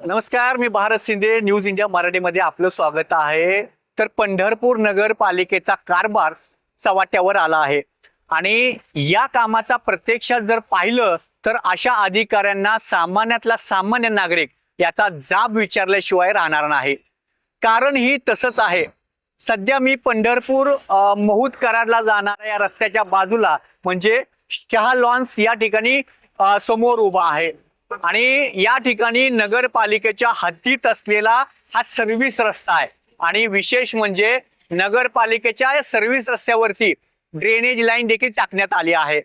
नमस्कार मी Bharat Shinde news India मराठीमध्ये आपलं स्वागत आहे. तर पंढरपूर नगरपालिकेचा कारभार चव्हाट्यावर आला आहे. आणि या कामाचा प्रत्यक्षात जर पाहिलं तर अशा अधिकाऱ्यांना सामान्यातला सामान्य नागरिक याचा जाब विचारल्याशिवाय राहणार नाही. कारण ही तसंच आहे. सध्या मी पंढरपूर अ, महूद कराडला जाणाऱ्या या रस्त्याच्या बाजूला म्हणजे शहा लॉन्स या ठिकाणी समोर उभा आहे. आणि या ठिकाणी नगरपालिकेच्या हद्दीत असलेला हा सर्व्हिस रस्ता आहे. आणि विशेष म्हणजे नगरपालिकेच्या या सर्व्हिस रस्त्यावरती ड्रेनेज लाईन देखील टाकण्यात आली आहे.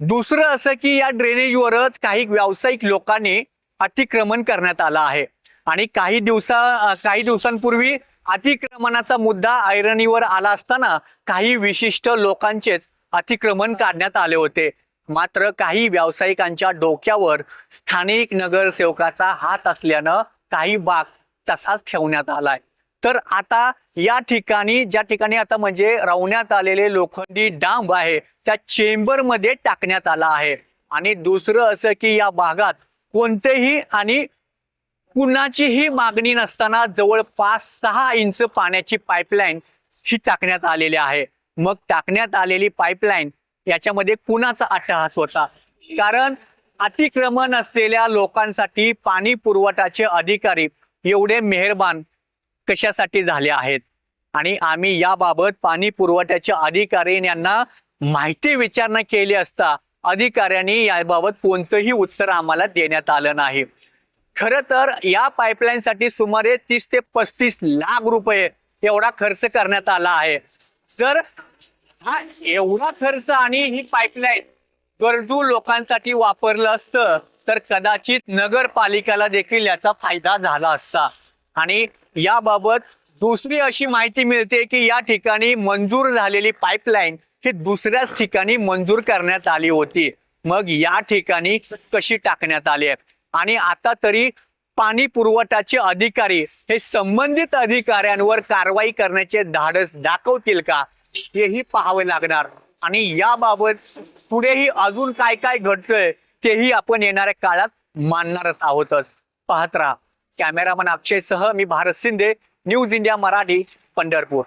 दुसरं असं की या ड्रेनेजवरच काही व्यावसायिक लोकांनी अतिक्रमण करण्यात आलं आहे. आणि काही दिवसा काही दिवसांपूर्वी अतिक्रमणाचा मुद्दा ऐरणीवर आला असताना काही विशिष्ट लोकांचेच अतिक्रमण काढण्यात आले होते. मात्र काही व्यावसायिकांच्या डोक्यावर स्थानिक नगरसेवकाचा हात असल्यानं काही भाग तसाच ठेवण्यात आलाय. तर आता या ठिकाणी ज्या ठिकाणी आता म्हणजे रवण्यात आलेले लोखंडी डांब आहे त्या चेंबरमध्ये टाकण्यात आला आहे. आणि दुसरं असं की या भागात कोणतेही आणि कुणाचीही मागणी नसताना जवळपास सहा इंच पाण्याची पाईपलाईन ही टाकण्यात आलेली आहे. मग टाकण्यात आलेली पाईपलाईन याच्यामध्ये कुणाचा अट्टहास होता? कारण अतिक्रमण असलेल्या लोकांसाठी पाणी पुरवठाचे अधिकारी एवढे मेहरबान कशासाठी झाले आहेत? आणि आम्ही याबाबत पाणी पुरवठ्याच्या अधिकारी यांना माहिती विचारणा केली असता अधिकाऱ्यांनी याबाबत कोणतंही उत्तर आम्हाला देण्यात आलं नाही. खरं तर या पाईपलाईन साठी सुमारे तीस ते पस्तीस लाख रुपये एवढा खर्च करण्यात आला आहे. तर हा एवढा खर्च आणि ही पाईपलाईन गरजू लोकांसाठी वापरलं असतं तर कदाचित नगरपालिकेला देखील याचा फायदा झाला असता. आणि याबाबत दुसरी अशी माहिती मिळते की या ठिकाणी मंजूर झालेली पाईपलाईन ही दुसऱ्याच ठिकाणी मंजूर करण्यात आली होती. मग या ठिकाणी कशी टाकण्यात आली? आहे आणि आता तरी पाणी पुरवठाचे अधिकारी हे संबंधित अधिकाऱ्यांवर कारवाई करण्याचे धाडस दाखवतील का हेही पाहावे लागणार. आणि याबाबत पुढेही अजून काय काय घडतंय तेही आपण येणाऱ्या काळात मानणारच आहोतच. पाहत राहा. कॅमेरामन अक्षयसह मी भारत शिंदे न्यूज इंडिया मराठी पंढरपूर.